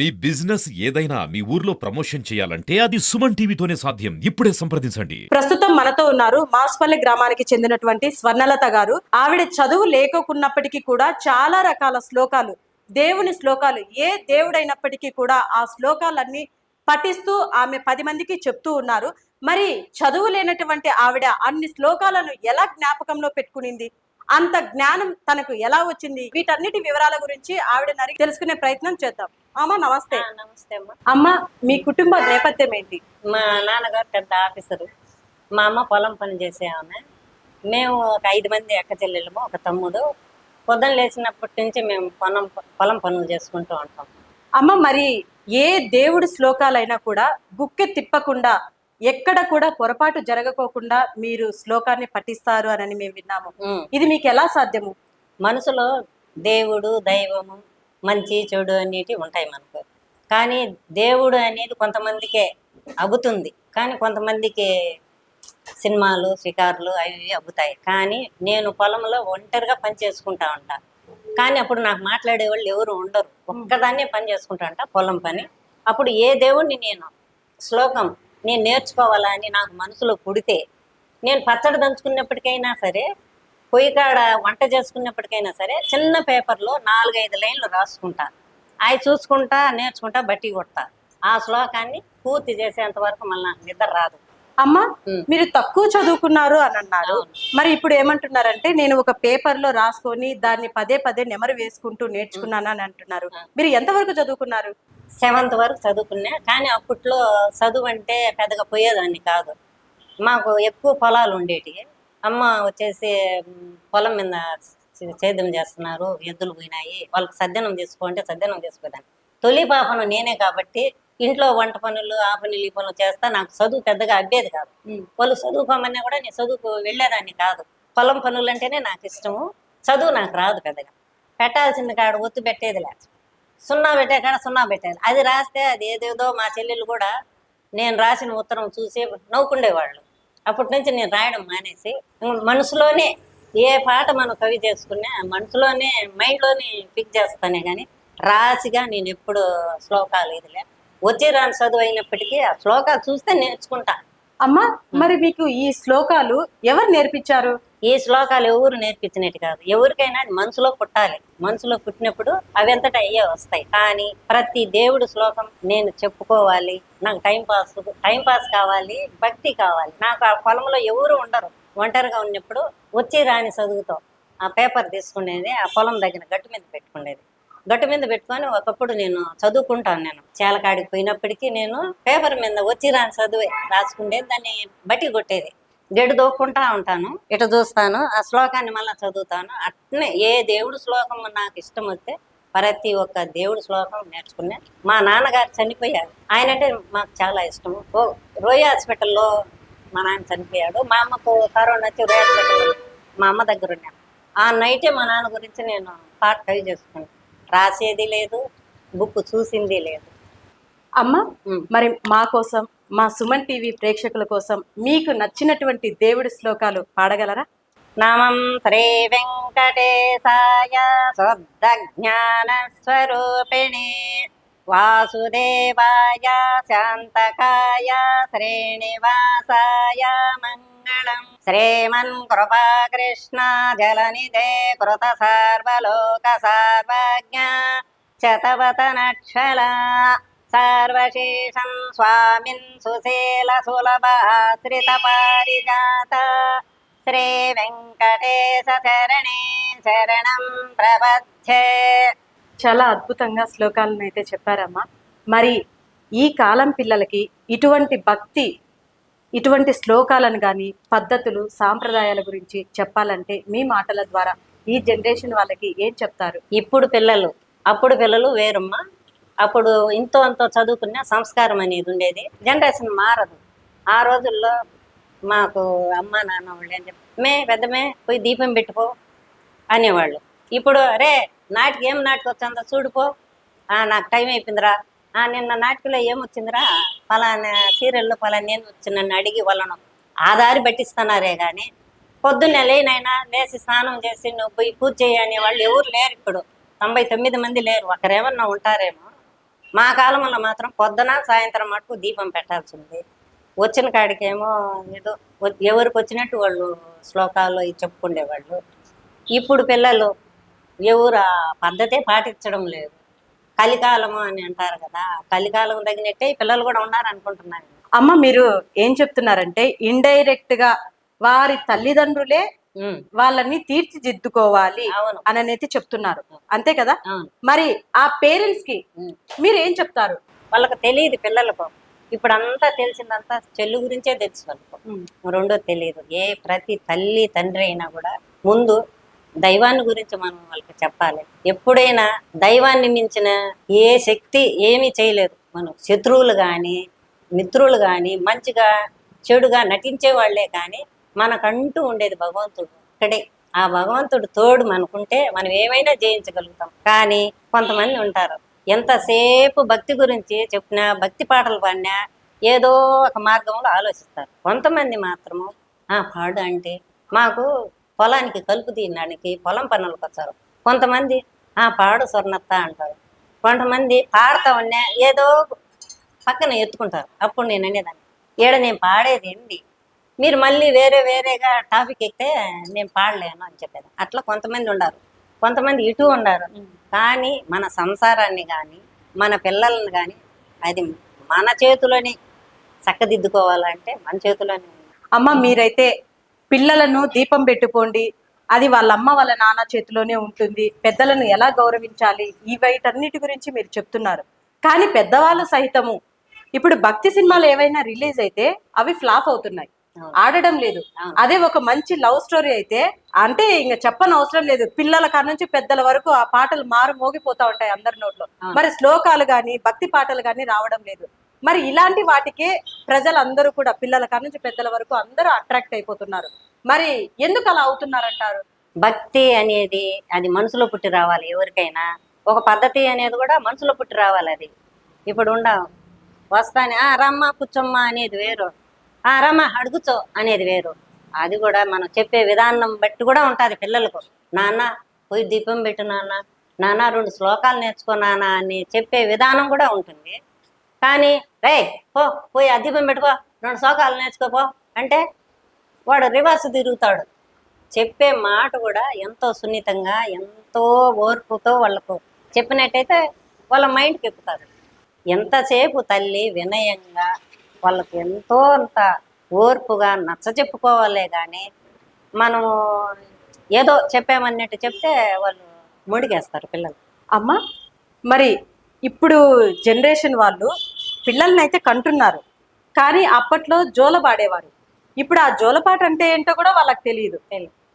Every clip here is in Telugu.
మీ బిజినెస్ ఏదైనా మీ ఊర్లో ప్రమోషన్ చేయాలంటే అది సుమన్ టీవీతోనే సాధ్యం. ఇప్పుడే సంప్రదించండి. ప్రస్తుతం మనతో ఉన్నారు మాస్పల్లి గ్రామానికి చెందినటువంటి స్వర్ణలత గారు. ఆవిడ చదువు లేకోకున్నప్పటికీ కూడా చాలా రకాల శ్లోకాలు దేవుని శ్లోకాలు ఏ దేవుడైనప్పటికీ కూడా ఆ శ్లోకాలన్నీ పఠిస్తూ ఆమె పది మందికి చెప్తూ ఉన్నారు. మరి చదువు లేనటువంటి ఆవిడ అన్ని శ్లోకాలను ఎలా జ్ఞాపకంలో పెట్టుకునింది? అంత జ్ఞానం తనకు ఎలా వచ్చింది? వీటన్నిటి వివరాల గురించి అడిగి తెలుసుకునే ప్రయత్నం చేద్దాం. అమ్మ నమస్తే. నమస్తే అమ్మ. అమ్మ మీ కుటుంబ నేపథ్యం ఏంటి? మా నాన్నగారు పెద్ద ఆఫీసరు. మా అమ్మ పొలం పని చేసే ఆమె మేము ఒక ఐదు మంది అక్క చెల్లెళ్ళము ఒక తమ్ముడు. పొద్దున లేచినప్పటి నుంచి మేము పొలం పొలం పనులు చేసుకుంటూ ఉంటాం. అమ్మ మరి ఏ దేవుడి శ్లోకాలైనా కూడా గుక్కె తిప్పకుండా ఎక్కడ కూడా పొరపాటు జరగకోకుండా మీరు శ్లోకాన్ని పఠిస్తారు అని మేము విన్నాము. ఇది మీకు ఎలా సాధ్యము? మనసులో దేవుడు దైవము మంచి చెడు అనేటి ఉంటాయి మనకు. కానీ దేవుడు అనేది కొంతమందికే అగుతుంది. కానీ కొంతమందికి సినిమాలు షికారులు అవి అబ్బుతాయి కానీ నేను పొలంలో ఒంటరిగా పని చేసుకుంటా ఉంటా. కానీ అప్పుడు నాకు మాట్లాడే వాళ్ళు ఎవరు ఉండరు. ఒక్కదాన్నే పని చేసుకుంటా ఉంటా పొలం పని. అప్పుడు ఏ దేవుడిని నేను? శ్లోకం. నేను నేర్చుకోవాలా అని నాకు మనసులో పుడితే నేను పచ్చడి దంచుకున్నప్పటికైనా సరే పొయ్యి కాడ వంట చేసుకున్నప్పటికైనా సరే చిన్న పేపర్లో నాలుగైదు లైన్లు రాసుకుంటా అవి చూసుకుంటా నేర్చుకుంటా బట్టి కొడతా ఆ శ్లోకాన్ని పూర్తి చేసేంత వరకు మళ్ళీ నాకు నిద్ర రాదు అమ్మ. మీరు తక్కువ చదువుకున్నారు అని అన్నారు. మరి ఇప్పుడు ఏమంటున్నారంటే నేను ఒక పేపర్లో రాసుకొని దాన్ని పదే పదే నెమరు వేసుకుంటూ నేర్చుకున్నాను అని అంటున్నారు. మీరు ఎంతవరకు చదువుకున్నారు సెవెంత్ వరకు చదువుకున్నా కానీ అప్పట్లో చదువు అంటే పెద్దగా పోయేదాన్ని కాదు. మాకు ఎక్కువ పొలాలు ఉండేటి అమ్మ వచ్చేసి పొలం మీద సేద్యం చేస్తున్నారు ఎద్దులు పోయినాయి వాళ్ళకి సద్దనం తీసుకోంటే సద్దనం తీసుకుపోయాను తొలి పాపను నేనే కాబట్టి ఇంట్లో వంట పనులు ఆ పనులు ఈ పనులు చేస్తా నాకు చదువు పెద్దగా అబ్బేది కాదు. వాళ్ళు చదువుకోమన్నా కూడా నేను చదువుకు వెళ్ళేదాన్ని కాదు. పొలం పనులు అంటేనే నాకు ఇష్టము. చదువు నాకు రాదు పెద్దగా. పెట్టాల్సింది కాడ ఒత్తు పెట్టేది లేదు సున్నా పెట్టే కాడ సున్నా పెట్టారు అది రాస్తే అది ఏదేదో మా చెల్లెలు కూడా నేను రాసిన ఉత్తరం చూసి నవ్వుకుండేవాళ్ళు. అప్పటి నుంచి నేను రాయడం మానేసి మనసులోనే ఏ పాట మనం కవి చేసుకున్నా మనసులోనే మైండ్లోనే పిక్ చేస్తానే కానీ రాసిగా నేను ఎప్పుడు శ్లోకాలు ఇదిలే. వచ్చి రాని చదువు అయినప్పటికీ ఆ శ్లోకాలు చూస్తే నేర్చుకుంటా. అమ్మ మరి మీకు ఈ శ్లోకాలు ఎవరు నేర్పించారు? ఈ శ్లోకాలు ఎవరు నేర్పించినట్టు కాదు. ఎవరికైనా మనసులో పుట్టాలి. మనసులో పుట్టినప్పుడు అవి అంతటా అయ్యే వస్తాయి. కానీ ప్రతి దేవుడు శ్లోకం నేను చెప్పుకోవాలి నాకు టైం పాస్ టైం పాస్ కావాలి భక్తి కావాలి. నాకు ఆ పొలంలో ఎవరు ఉండరు. ఒంటరిగా ఉన్నప్పుడు వచ్చి రాని చదువుతో ఆ పేపర్ తీసుకునేది ఆ పొలం దగ్గర గట్టు మీద పెట్టుకునేది. గట్టు మీద పెట్టుకొని ఒకప్పుడు నేను చదువుకుంటాను నేను. చేలకాడికి పోయినప్పటికీ నేను పేపర్ మీద వచ్చి రాని చదువే. రాసుకుండేది దాన్ని బట్టి కొట్టేది. గెడు దోక్కుంటా ఉంటాను ఇటు చూస్తాను ఆ శ్లోకాన్ని మళ్ళీ చదువుతాను. అట్నే ఏ దేవుడు శ్లోకం నాకు ఇష్టం వస్తే ప్రతి ఒక్క దేవుడు శ్లోకం నేర్చుకునే మా నాన్నగారు చనిపోయారు. ఆయన అంటే మాకు చాలా ఇష్టము ఓ రోయ్ హాస్పిటల్లో మా నాన్న చనిపోయాడు. మా అమ్మకు కరోనా వచ్చి రోయ్ హాస్పిటల్ మా అమ్మ దగ్గర ఉన్నాను. ఆ నైటే మా నాన్న గురించి నేను పార్ట్ ట్రై చేసుకున్నాను. రాసేది లేదు బుక్ చూసింది లేదు. అమ్మ. మరి మా కోసం మా సుమన్ టీవీ ప్రేక్షకుల కోసం మీకు నచ్చినటువంటి దేవుడి శ్లోకాలు పాడగలరా? నమం శ్రీ వెంకటేశాయ శుద్ధ జ్ఞాన స్వరూపిణి వాసుదేవాయ శాంతకాయ శ్రీనివాసాయ మంగళం. శ్రీమన్ కృపాకృష్ణ జలనిధే కృత సార్వలోక సార్వజ్ఞ శతవత నక్షల సర్వశేషం స్వామిన్ సుశీల సులభాశ్రిత పారిజాత. శ్రీ వెంకటేశ శరణే శరణం ప్రపథ్యే చాలా అద్భుతంగా శ్లోకాలను అయితే చెప్పారమ్మా. మరి ఈ కాలం పిల్లలకి ఇటువంటి భక్తి ఇటువంటి శ్లోకాలను కానీ పద్ధతులు సాంప్రదాయాల గురించి చెప్పాలంటే మీ మాటల ద్వారా ఈ జనరేషన్ వాళ్ళకి ఏం చెప్తారు? ఇప్పుడు పిల్లలు అప్పుడు పిల్లలు వేరమ్మా. అప్పుడు ఇంతో అంతో చదువుకున్న సంస్కారం అనేది ఉండేది. జనరేషన్ మారదు. ఆ రోజుల్లో మాకు అమ్మ నాన్న వాళ్ళు అని చెప్పి మే పెద్దమే పోయి దీపం పెట్టుకో అనేవాళ్ళు. ఇప్పుడు అరే నాటికి ఏం నాటికి వచ్చిందో చూడుకో. నాకు టైం అయిపోయిందిరా. ఆ, నిన్న నాటికలో ఏమొచ్చిందిరా పలానా సీరియల్లో పలానా నేను వచ్చిందని అడిగి వాళ్ళను ఆధారి పట్టిస్తున్నారే కానీ పొద్దున్నే లేనైనా లేచి స్నానం చేసి నువ్వు పోయి పూజ చేయని వాళ్ళు ఎవరు లేరు ఇప్పుడు. తొంభై తొమ్మిది మంది లేరు. ఒకరేమన్నా ఉంటారేమో. మా కాలంలో మాత్రం పొద్దున సాయంత్రం మటుకు దీపం పెట్టాల్సింది. వచ్చిన కాడికేమో ఏదో ఎవరికి వచ్చినట్టు వాళ్ళు శ్లోకాలు చెప్పుకుండేవాళ్ళు చెప్పుకునేవాళ్ళు. ఇప్పుడు పిల్లలు ఎవరు ఆ పద్ధతే పాటించడం లేదు. కలికాలము అని అంటారు కదా కలికాలం తగినట్టే పిల్లలు కూడా ఉన్నారు అనుకుంటున్నాను అమ్మ మీరు ఏం చెప్తున్నారంటే ఇండైరెక్ట్గా వారి తల్లిదండ్రులే వాళ్ళని తీర్చిదిద్దుకోవాలి అవును. అని అనేది చెప్తున్నారు అంతే కదా? మరి ఆ పేరెంట్స్కి. మీరు ఏం చెప్తారు? వాళ్ళకి తెలియదు పిల్లలకు. ఇప్పుడు అంతా తెలిసిందంతా చెల్లు గురించే తెలుసు వాళ్ళకు. రెండో తెలియదు. ఏ ప్రతి తల్లి తండ్రి అయినా కూడా ముందు దైవాన్ని గురించి మనం వాళ్ళకి చెప్పాలి. ఎప్పుడైనా దైవాన్ని మించిన ఏ శక్తి ఏమీ చేయలేదు. మనం శత్రువులు కానీ మిత్రులు కానీ మంచిగా చెడుగా నటించే వాళ్ళే కానీ మనకంటూ ఉండేది భగవంతుడు ఇక్కడే ఆ భగవంతుడు తోడు మనకుంటే మనం ఏమైనా జయించగలుగుతాం. కానీ కొంతమంది ఉంటారు. ఎంతసేపు భక్తి గురించి చెప్పినా భక్తి పాటలు పాడినా ఏదో ఒక మార్గంలో ఆలోచిస్తారు. కొంతమంది మాత్రము ఆ పాడు అంటే మాకు పొలానికి కలుపు తీయడానికి పొలం పనులకు వచ్చారు. కొంతమంది ఆ పాడు స్వర్ణత్త అంటారు. కొంతమంది పాడుతా ఉన్నా ఏదో పక్కన ఎత్తుకుంటారు. అప్పుడు నేను అనేదాన్ని ఈడ నేను పాడేది ఏంటి మీరు మళ్ళీ వేరే వేరేగా టాపిక్ ఎక్కితే నేను పాడలేను అని చెప్పేది అట్లా కొంతమంది ఉన్నారు కొంతమంది ఇటు ఉన్నారు కానీ మన సంసారాన్ని కానీ మన పిల్లల్ని కానీ అది మన చేతిలోనే చక్కదిద్దుకోవాలంటే మన చేతిలోనే. అమ్మ మీరైతే పిల్లలను దీపం పెట్టుకోండి. అది వాళ్ళ అమ్మ వాళ్ళ నాన్న చేతిలోనే ఉంటుంది. పెద్దలను ఎలా గౌరవించాలి? ఈ వీటన్నిటి గురించి మీరు చెప్తున్నారు. కానీ పెద్దవాళ్ళు సహితము. ఇప్పుడు భక్తి సినిమాలు ఏవైనా రిలీజ్ అయితే అవి ఫ్లాప్ అవుతున్నాయి. ఆడడం లేదు. అదే ఒక మంచి లవ్ స్టోరీ అయితే అంటే ఇంకా చెప్పని అవసరం లేదు. పిల్లల కాడ నుంచి పెద్దల వరకు ఆ పాటలు మారు మోగిపోతా ఉంటాయి అందరి నోట్లో. మరి శ్లోకాలు గాని భక్తి పాటలు గాని రావడం లేదు. మరి ఇలాంటి వాటికే ప్రజలందరూ కూడా పిల్లల నుంచి పెద్దల వరకు అందరూ అట్రాక్ట్ అయిపోతున్నారు. మరి ఎందుకు అలా అవుతున్నారంటారు? భక్తి అనేది అది మనసులో పుట్టి రావాలి ఎవరికైనా. ఒక పద్ధతి అనేది కూడా మనసులో పుట్టి రావాలి అది. ఇప్పుడు ఉండవు. వస్తానే ఆ రమ్మ కూర్చోమ్మ అనేది వేరు. ఆ రమ్మ అడుగుచో అనేది వేరు. అది కూడా మనం చెప్పే విధానం బట్టి కూడా ఉంటుంది పిల్లలకు. నాన్న పోయి దీపం పెట్టు నాన్న. నాన్న రెండు శ్లోకాలు నేర్చుకో నాన్న అని చెప్పే విధానం కూడా ఉంటుంది. కానీ రే పో పోయి అద్దీపం పెట్టుకో రెండు శ్లోకాలు నేర్చుకోపో అంటే వాడు రివర్స్ తిరుగుతాడు. చెప్పే మాట కూడా ఎంతో సున్నితంగా ఎంతో ఓర్పుతో వాళ్ళకు చెప్పినట్టయితే వాళ్ళ మైండ్కి ఎక్కుతారు ఎంతసేపు తల్లి వినయంగా వాళ్ళకి ఎంతో అంత ఓర్పుగా నచ్చ చెప్పుకోవాలే కానీ మనము ఏదో చెప్పామన్నట్టు చెప్తే వాళ్ళు ముడిగేస్తారు పిల్లలు. అమ్మ మరి ఇప్పుడు జనరేషన్ వాళ్ళు పిల్లల్ని అయితే కంటున్నారు. కానీ అప్పట్లో జోలపాడేవారు. ఇప్పుడు ఆ జోలపాట అంటే ఏంటో కూడా వాళ్ళకి తెలియదు.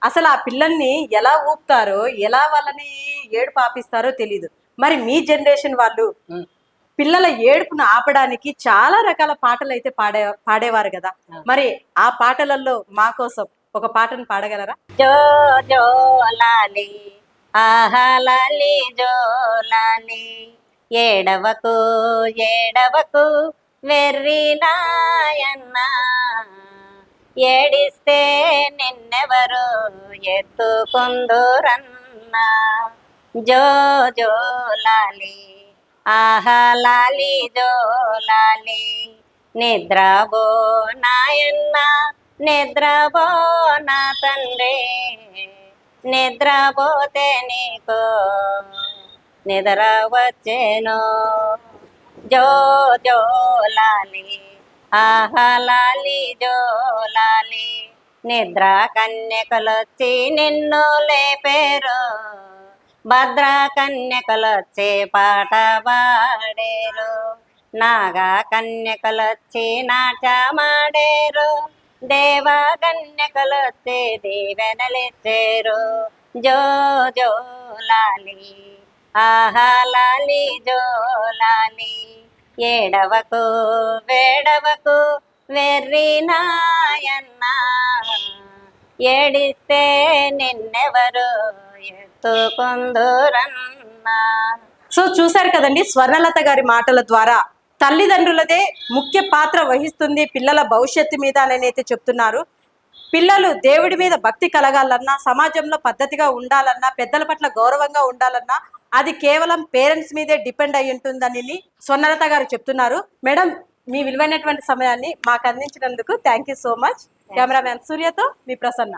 అసలు ఆ పిల్లల్ని ఎలా ఊపుతారో ఎలా వాళ్ళని ఏడు పాపిస్తారో తెలియదు మరి మీ జనరేషన్ వాళ్ళు. పిల్లల ఏడుపును ఆపడానికి చాలా రకాల పాటలు అయితే పాడే పాడేవారు కదా. మరి ఆ పాటలలో మా కోసం ఒక పాటను పాడగలరా? జో జో లాలి. ఆహా లాలి జో లాలి. ఏడవకు ఏడవకు వెర్రి నాయన్న. ఏడిస్తే నిన్నెవరు ఎత్తుకుందురన్న. జో జో లాలి ఆహా లాలి జో లాలి. నిద్రబో నాయన్న నిద్రబో నా తండ్రి. నిద్రపోతే నీకో నిద్ర వచ్చేను జో జో లాలి ఆహా జో లాలి నిద్ర కన్యకలొచ్చి నిన్ను లేపేరు? భద్ర కన్యకలొచ్చి పాట పాడేరు? నాగా కన్యకలొచ్చి నాట్యమాడేరు? దేవ కన్యకలొచ్చి దీవెనలిచ్చేరు? జో జో లాలి ఆహా లాలి జో ఏడవకు వేడవకు వెర్రి నాయన్న. ఏడిస్తే నిన్నెవరు ఎత్తుకుందురన్నా. సో చూసారు కదండి స్వర్ణలత గారి మాటల ద్వారా తల్లిదండ్రులదే ముఖ్య పాత్ర వహిస్తుంది పిల్లల భవిష్యత్తు మీద అని చెప్తున్నారు. పిల్లలు దేవుడి మీద భక్తి కలగాలన్నా సమాజంలో పద్ధతిగా ఉండాలన్నా పెద్దల పట్ల గౌరవంగా ఉండాలన్నా అది కేవలం పేరెంట్స్ మీదే డిపెండ్ అయి ఉంటుందని స్వర్ణలత గారు చెప్తున్నారు. మేడం మీ విలువైనటువంటి సమయాన్ని మాకు అందించినందుకు thank you so much. Cameraman సూర్యతో మీ ప్రసన్న.